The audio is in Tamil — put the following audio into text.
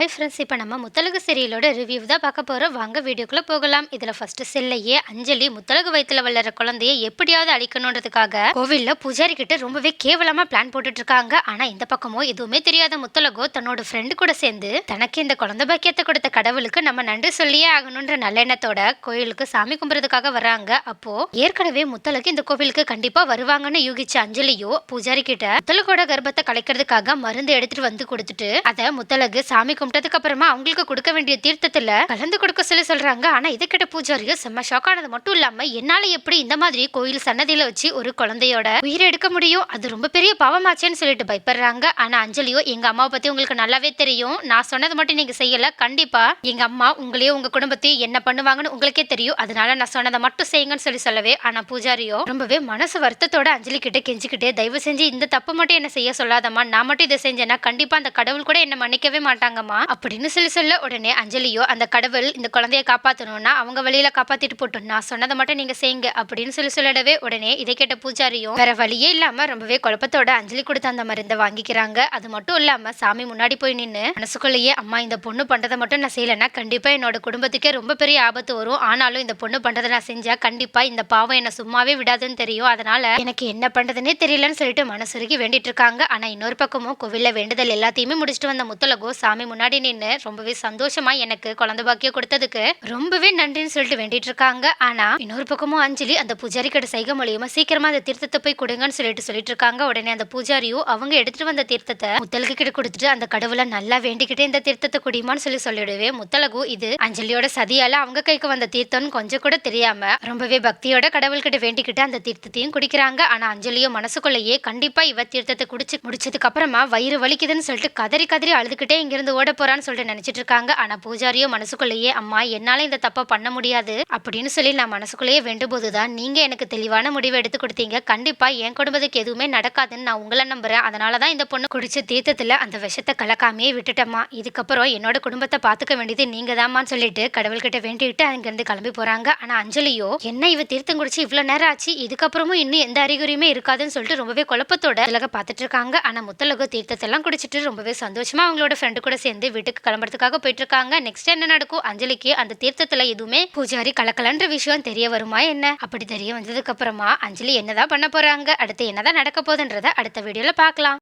ஹை ஃப்ரெண்ட்ஸ் இப்போ நம்ம முத்தலகு சீரியலோட ரிவ்யூ தான் பார்க்க போகிறோம் வாங்க வீடியோக்குள்ளே போகலாம். இதில் ஃபர்ஸ்ட் செல்லையே அஞ்சலி முத்தலகு வயிற்றுல வளர குழந்தைய எப்படியாவது அழிக்கணுன்றதுக்காக கோவிலில் பூஜாரி கிட்ட ரொம்பவே கேவலமாக பிளான் போட்டுட்டு இருக்காங்க. ஆனால் இந்த பக்கமோ எதுவுமே தெரியாத முத்தலகோ தன்னோட ஃப்ரெண்டு கூட சேர்ந்து தனக்கு இந்த குழந்தை பாக்கியத்தை கொடுத்த கடவுளுக்கு நம்ம நன்றி சொல்லியே ஆகணுன்ற நல்லெண்ணத்தோட கோயிலுக்கு சாமி கும்பிட்றதுக்காக வராங்க அப்போ ஏற்கனவே முத்தலகு இந்த கோவிலுக்கு கண்டிப்பாக வருவாங்கன்னு யூகிச்ச அஞ்சலியோ பூஜாரி கிட்ட முத்தலகோட கர்ப்பத்தை கலைக்கிறதுக்காக மருந்து எடுத்துட்டு வந்து கொடுத்துட்டு அதை முத்தலகு சாமி கும்பிட்டதுக்கு அப்புறமா அவங்களுக்கு கொடுக்க வேண்டிய தீர்த்தத்துல கலந்து கொடுக்க சொல்லி சொல்றாங்க. ஆனா இது கிட்ட பூஜாரியோ செம்ம ஷாக் ஆனது மட்டும் இல்லாம என்னால எப்படி இந்த மாதிரி கோயில் சன்னதியில வச்சு ஒரு குழந்தையோட உயிரை எடுக்க முடியும்? அது ரொம்ப பெரிய பாவமாச்சேன்னு சொல்லிட்டு பயப்படுறாங்க. ஆனா அஞ்சலியோ எங்க அம்மாவை பத்தி உங்களுக்கு நல்லாவே தெரியும். நான் சொன்னது மட்டும் நீங்க செய்யல. கண்டிப்பா எங்க அம்மா உங்களையும் உங்க குடும்பத்தையும் என்ன பண்ணுவாங்கன்னு உங்களுக்கே தெரியும். அதனால நான் சொன்னதை மட்டும் செய்யுங்கன்னு சொல்லி சொல்லவே ஆனா பூஜாரியோ ரொம்பவே மனசு வருத்தத்தோட அஞ்சலி கிட்ட கெஞ்சிக்கிட்டே தயவு செஞ்சு இந்த தப்பு மட்டும் என்ன செய்ய சொல்லாதம்மா. நான் மட்டும் இதை செஞ்சேன்னா கண்டிப்பா அந்த கடவுள் கூட என்ன மன்னிக்கவே மாட்டாங்கம்மா. அப்படின்னு சொல்லி சொல்ல உடனே அஞ்சலியோ அந்த கடவுள் இந்த குழந்தைய காப்பாற்றணும்னா அவங்க வழியில காப்பாத்திட்டு போட்டோம். நான் சொன்னதை மட்டும் நீங்க செய்யுங்க அப்படின்னு சொல்லி சொல்லிடவே உடனே இதை கேட்ட பூஜாரியும் வேற வழியே இல்லாம ரொம்பவே குழப்பத்தோட அஞ்சலி கொடுத்த அந்த மருந்தை வாங்கிக்கிறாங்க. அது மட்டும் இல்லாம சாமி முன்னாடி போய் நின்று மனசுக்குள்ளேயே அம்மா இந்த பொண்ணு பண்றதை மட்டும் நான் செய்யலைன்னா கண்டிப்பா என்னோட குடும்பத்துக்கே ரொம்ப பெரிய ஆபத்து வரும். ஆனாலும் இந்த பொண்ணு பண்றதை நான் செஞ்சா கண்டிப்பா இந்த பாவம் என்ன சும்மாவே விடாதுன்னு தெரியும். அதனால எனக்கு என்ன பண்றதுன்னே தெரியலன்னு சொல்லிட்டு மனசுருகி வேண்டிட்டு இருக்காங்க. ஆனா இன்னொரு பக்கமும் கோவில்ல வேண்டுதல் எல்லாத்தையுமே முடிச்சுட்டு வந்த முத்தலகோ சாமி முன்னாடி நின்று ரொம்பவே சந்தோஷமா எனக்கு குழந்தை பாக்கியம் கொடுத்ததுக்கு ரொம்பவே நன்றின்னு சொல்லிட்டு வேண்டிட்டு இருக்காங்க. ஆனா இன்னொரு பக்கமும் அஞ்சலி அந்த பூஜாரி கிட்ட சைகை மூலியமா சீக்கிரமா அந்த தீர்த்தத்தை போய் கொடுங்கன்னு சொல்லிட்டு சொல்லிட்டு இருக்காங்க. உடனே அந்த பூஜாரியும் அவங்க எடுத்துட்டு வந்த தீர்த்தத்தை முத்தலகு கிட்ட கொடுத்துட்டு அந்த கடவுளை நல்லா வேண்டிக்கிட்டே இந்த தீர்த்தத்தை குடியுமான்னு சொல்லி சொல்லிடுவே. முத்தலகு இது அஞ்சலியோட சதியால அவங்க கைக்கு வந்த தீர்த்தம்னு கொஞ்சம் கூட தெரியாம ரொம்பவே பக்தியோட கடவுள்கிட்ட வேண்டிக்கிட்டு அந்த தீர்த்தத்தையும் குடிக்கிறாங்க. ஆனா அஞ்சலியும் மனசுக்குள்ளேயே கண்டிப்பா இவ தீர்த்தத்தை குடிச்சு முடிச்சதுக்கு அப்புறமா வயிறு வலிக்குதுன்னு சொல்லிட்டு கதறி கதறி அழுதுகிட்டே இங்கிருந்து ஓட போறான்னு சொல்லிட்டு நினைச்சிட்டு இருக்காங்க ஆனா பூஜாரியோ மனசுக்குள்ளேயே அம்மா என்னால இந்த தப்பை பண்ண முடியாது. அப்படின்னு சொல்லி நான் மனசுக்குள்ளேயே வேண்டும் போதுதான் நீங்க எனக்கு தெளிவான முடிவு எடுத்து கொடுத்தீங்க. கண்டிப்பா என் குடும்பத்துக்கு எதுவுமே நடக்காதுன்னு நான் உங்களை நம்புறேன். அதனாலதான் இந்த பொண்ணு குடிச்ச தீர்த்தத்துல அந்த விஷத்தை கலக்காமையே விட்டுட்டம்மா. இதுக்கப்புறம் என்னோட குடும்பத்தை பாத்துக்க வேண்டியது நீங்க தான்மான்னு சொல்லிட்டு கடவுள்கிட்ட வேண்டிட்டு அங்கிருந்து கிளம்பி போறாங்க. ஆனா அஞ்சலியோ என்ன இவ தீர்த்தம் குடிச்சு இவ்வளவு நேரம் ஆச்சு? இதுக்கப்புறமும் இன்னும் எந்த அறிகுறியுமே இருக்காதுன்னு சொல்லிட்டு ரொம்பவே குழப்பத்தோட உலக பார்த்துட்டு இருக்காங்க. ஆனா முத்தலகு தீர்த்தத்தெல்லாம் குடிச்சிட்டு ரொம்பவே சந்தோஷமா அவங்களோட ஃப்ரெண்டு கூட சேர்ந்து வீட்டுக்கு கிளம்புறதுக்காக போயிட்டு இருக்காங்க நெக்ஸ்ட் என்ன நடக்கும்? அஞ்சலிக்கு அந்த தீர்த்தத்துல எதுவுமே பூஜாரி கலக்கலன்ற விஷயம் தெரிய வருமா என்ன? அப்படி தெரிய வந்ததுக்கு அப்புறமா அஞ்சலி என்னதான் பண்ண போறாங்க? அடுத்து என்னதான் நடக்க போகுதுன்றத அடுத்த வீடியோல பார்க்கலாம்.